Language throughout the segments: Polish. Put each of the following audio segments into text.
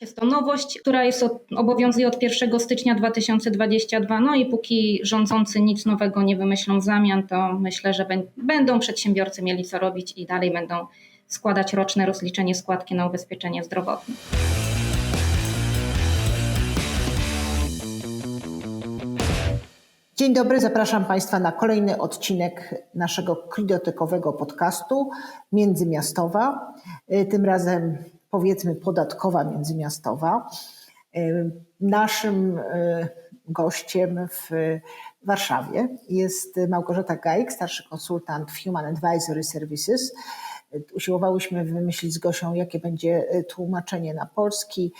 Jest to nowość, która jest od, obowiązuje od 1 stycznia 2022. No i póki rządzący nic nowego nie wymyślą w zamian, to myślę, że będą przedsiębiorcy mieli co robić i dalej będą składać roczne rozliczenie składki na ubezpieczenie zdrowotne. Dzień dobry, zapraszam Państwa na kolejny odcinek naszego kriotekowego podcastu Międzymiastowa. Tym razem powiedzmy podatkowa międzymiastowa. Naszym e, gościem w Warszawie jest Małgorzata Gajk, starszy konsultant w Human Advisory Services. Usiłowałyśmy wymyślić z Gosią, jakie będzie tłumaczenie na polski.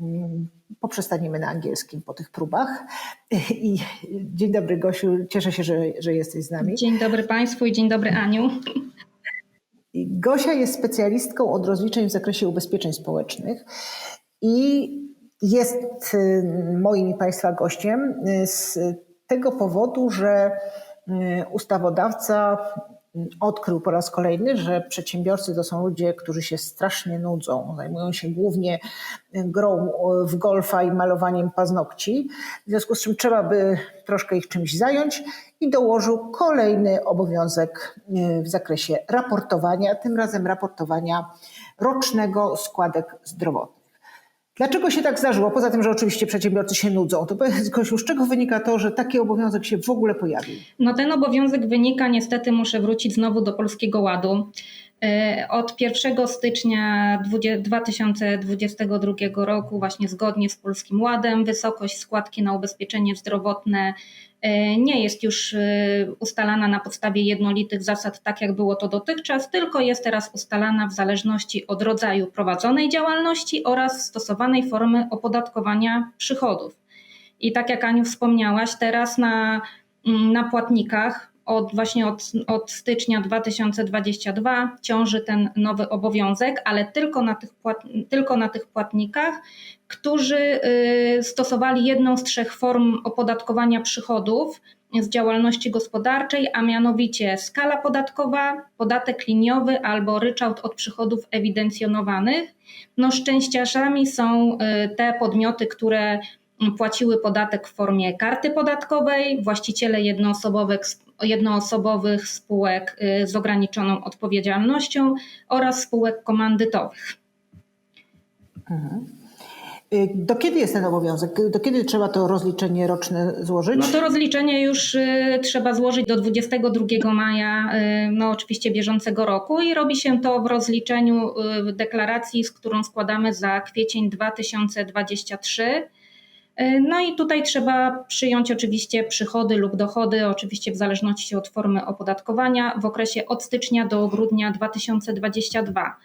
Mm, poprzestaniemy na angielskim po tych próbach. I dzień dobry Gosiu, cieszę się, że, że jesteś z nami. Dzień dobry Państwu i dzień dobry Aniu. Gosia jest specjalistką od rozliczeń w zakresie ubezpieczeń społecznych i jest y, moim i Państwa gościem y, z tego powodu, że y, ustawodawca odkrył po raz kolejny, że przedsiębiorcy to są ludzie, którzy się strasznie nudzą, zajmują się głównie grą w golfa i malowaniem paznokci, w związku z czym trzeba by troszkę ich czymś zająć i dołożył kolejny obowiązek w zakresie raportowania, tym razem raportowania rocznego składek zdrowotnych. Dlaczego się tak zdarzyło? Poza tym, że oczywiście przedsiębiorcy się nudzą, to powiedz z czego wynika to, że taki obowiązek się w ogóle pojawił? No ten obowiązek wynika, niestety muszę wrócić znowu do Polskiego Ładu. E, od 1 stycznia 2022 roku, właśnie zgodnie z Polskim Ładem, wysokość składki na ubezpieczenie zdrowotne nie jest już e, ustalana na podstawie jednolitych zasad, tak jak było to dotychczas, tylko jest teraz ustalana w zależności od rodzaju prowadzonej działalności oraz stosowanej formy opodatkowania przychodów. I tak jak Aniu wspomniałaś, teraz na, mm, na płatnikach od właśnie od, od stycznia 2022 ciąży ten nowy obowiązek, ale tylko na tych, płat, tylko na tych płatnikach, którzy y, stosowali jedną z trzech form opodatkowania przychodów z działalności gospodarczej, a mianowicie skala podatkowa, podatek liniowy albo ryczałt od przychodów ewidencjonowanych. No szczęściarzami są y, te podmioty, które płaciły podatek w formie karty podatkowej, właściciele jednoosobowych, jednoosobowych spółek y, z ograniczoną odpowiedzialnością oraz spółek komandytowych. Mhm. Y, do kiedy jest ten obowiązek? Do kiedy trzeba to rozliczenie roczne złożyć? No to rozliczenie już y, trzeba złożyć do 22 maja, no oczywiście bieżącego roku i robi się to w rozliczeniu w deklaracji, z którą składamy za kwiecień 2023 E, no i tutaj trzeba przyjąć oczywiście przychody lub dochody, oczywiście w zależności od formy opodatkowania w okresie od stycznia do grudnia 2022.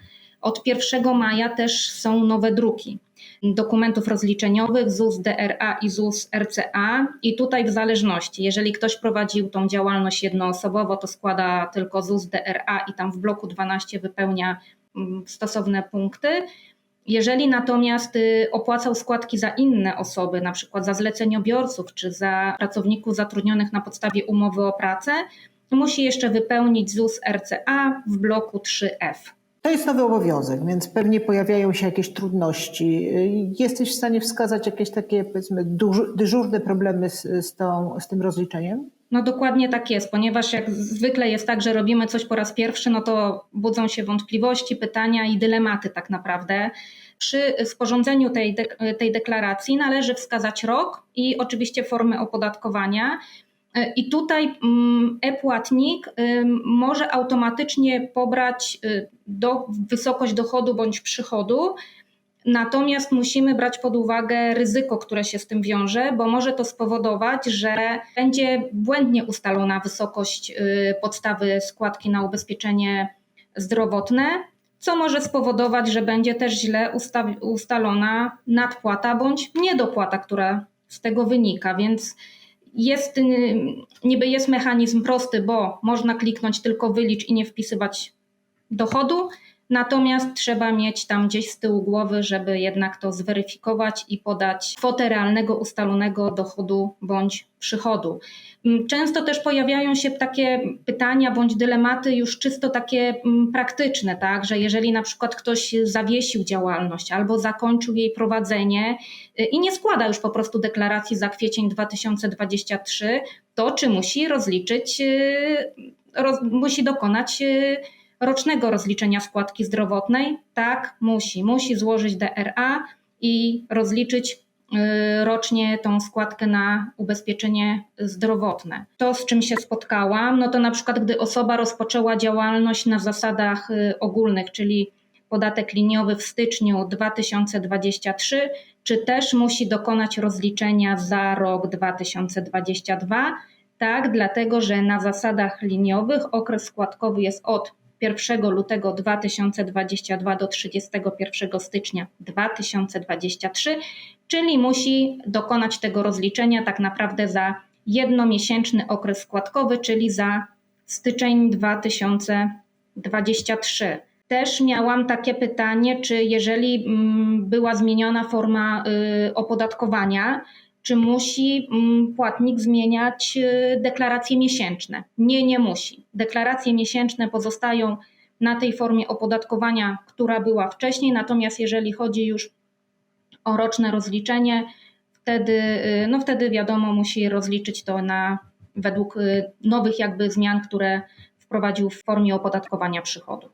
Od 1 maja też są nowe druki dokumentów rozliczeniowych ZUS DRA i ZUS RCA i tutaj w zależności, jeżeli ktoś prowadził tą działalność jednoosobowo, to składa tylko ZUS DRA i tam w bloku 12 wypełnia mm, stosowne punkty. Jeżeli natomiast y, opłacał składki za inne osoby, na przykład za zleceniobiorców czy za pracowników zatrudnionych na podstawie umowy o pracę, musi jeszcze wypełnić ZUS RCA w bloku 3F. To jest nowy obowiązek, więc pewnie pojawiają się jakieś trudności. Jesteś w stanie wskazać jakieś takie, powiedzmy, dyżurne problemy z, z, tą, z tym rozliczeniem? No dokładnie tak jest, ponieważ jak zwykle jest tak, że robimy coś po raz pierwszy, no to budzą się wątpliwości, pytania i dylematy tak naprawdę. Przy sporządzeniu tej, tej deklaracji należy wskazać rok i oczywiście formę opodatkowania. I tutaj mm, e-płatnik może automatycznie pobrać y, do, wysokość dochodu bądź przychodu, Natomiast musimy brać pod uwagę ryzyko, które się z tym wiąże, bo może to spowodować, że będzie błędnie ustalona wysokość y, podstawy składki na ubezpieczenie zdrowotne, co może spowodować, że będzie też źle ustalona nadpłata bądź niedopłata, która z tego wynika. Więc jest, y, niby jest mechanizm prosty, bo można kliknąć tylko wylicz i nie wpisywać dochodu, Natomiast trzeba mieć tam gdzieś z tyłu głowy, żeby jednak to zweryfikować i podać kwotę realnego ustalonego dochodu bądź przychodu. Mm, Często też pojawiają się takie pytania bądź dylematy już czysto takie mm, praktyczne, tak, że jeżeli na przykład ktoś zawiesił działalność albo zakończył jej prowadzenie y, i nie składa już po prostu deklaracji za kwiecień 2023, to czy musi rozliczyć, y, roz, musi dokonać y, rocznego rozliczenia składki zdrowotnej? Tak, musi. Musi złożyć DRA i rozliczyć y, rocznie tą składkę na ubezpieczenie zdrowotne. To, z czym się spotkałam, no to na przykład, gdy osoba rozpoczęła działalność na zasadach y, ogólnych, czyli podatek liniowy w styczniu 2023, czy też musi dokonać rozliczenia za rok 2022? Tak, dlatego że na zasadach liniowych okres składkowy jest od 1 lutego 2022 do 31 stycznia 2023, czyli musi dokonać tego rozliczenia tak naprawdę za jednomiesięczny okres składkowy, czyli za styczeń 2023. Też miałam takie pytanie, czy jeżeli mm, była zmieniona forma y, opodatkowania, czy musi mm, płatnik zmieniać y, deklaracje miesięczne? Nie, nie musi. Deklaracje miesięczne pozostają na tej formie opodatkowania, która była wcześniej, natomiast jeżeli chodzi już o roczne rozliczenie, wtedy, y, no wtedy wiadomo, musi rozliczyć to na według y, nowych jakby zmian, które wprowadził w formie opodatkowania przychodu.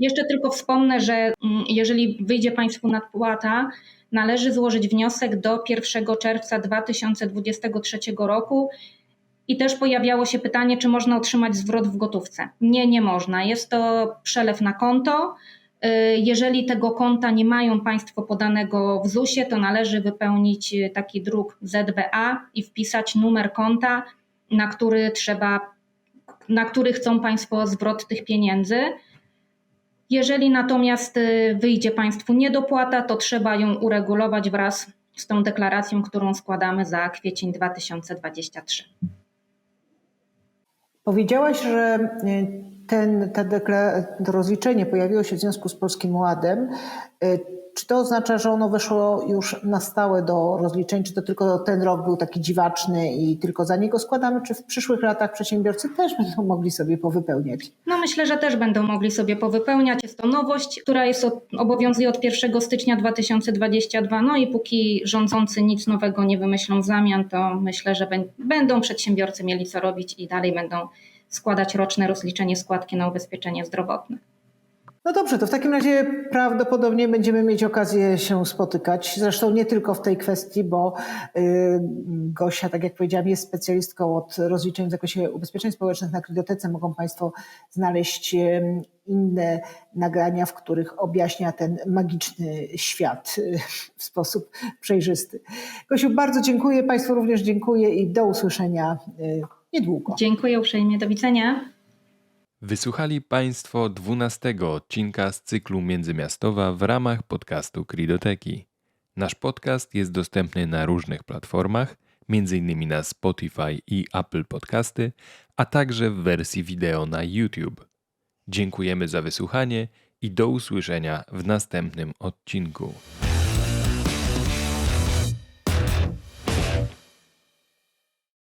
Jeszcze tylko wspomnę, że mm, jeżeli wyjdzie Państwu nadpłata, należy złożyć wniosek do 1 czerwca 2023 roku. I też pojawiało się pytanie, czy można otrzymać zwrot w gotówce. Nie, nie można. Jest to przelew na konto. Y, Jeżeli tego konta nie mają Państwo podanego w ZUS-ie, to należy wypełnić y, taki druk ZBA i wpisać numer konta, na który trzeba, na który chcą Państwo zwrot tych pieniędzy. Jeżeli natomiast y, wyjdzie Państwu niedopłata, to trzeba ją uregulować wraz z tą deklaracją, którą składamy za kwiecień 2023. Powiedziałaś, że y, ten, ta to rozliczenie pojawiło się w związku z Polskim Ładem. Czy to oznacza, że ono weszło już na stałe do rozliczeń? Czy to tylko ten rok był taki dziwaczny i tylko za niego składamy? Czy w przyszłych latach przedsiębiorcy też będą mogli sobie powypełniać? No myślę, że też będą mogli sobie powypełniać. Jest to nowość, która jest od, obowiązuje od 1 stycznia 2022. No i póki rządzący nic nowego nie wymyślą w zamian, to myślę, że bę- będą przedsiębiorcy mieli co robić i dalej będą składać roczne rozliczenie składki na ubezpieczenie zdrowotne. No dobrze, to w takim razie prawdopodobnie będziemy mieć okazję się spotykać. Zresztą nie tylko w tej kwestii, bo y, Gosia, tak jak powiedziałam, jest specjalistką od rozliczeń w zakresie ubezpieczeń społecznych. Na Kredotece mogą Państwo znaleźć y, inne nagrania, w których objaśnia ten magiczny świat y, w sposób przejrzysty. Gosiu, bardzo dziękuję. Państwu również dziękuję i do usłyszenia niedługo. Dziękuję uprzejmie. Do widzenia. Wysłuchali Państwo 12 odcinka z cyklu Międzymiastowa w ramach podcastu Kridoteki. Nasz podcast jest dostępny na różnych platformach, m.in. na Spotify i Apple Podcasty, a także w wersji wideo na YouTube. Dziękujemy za wysłuchanie i do usłyszenia w następnym odcinku.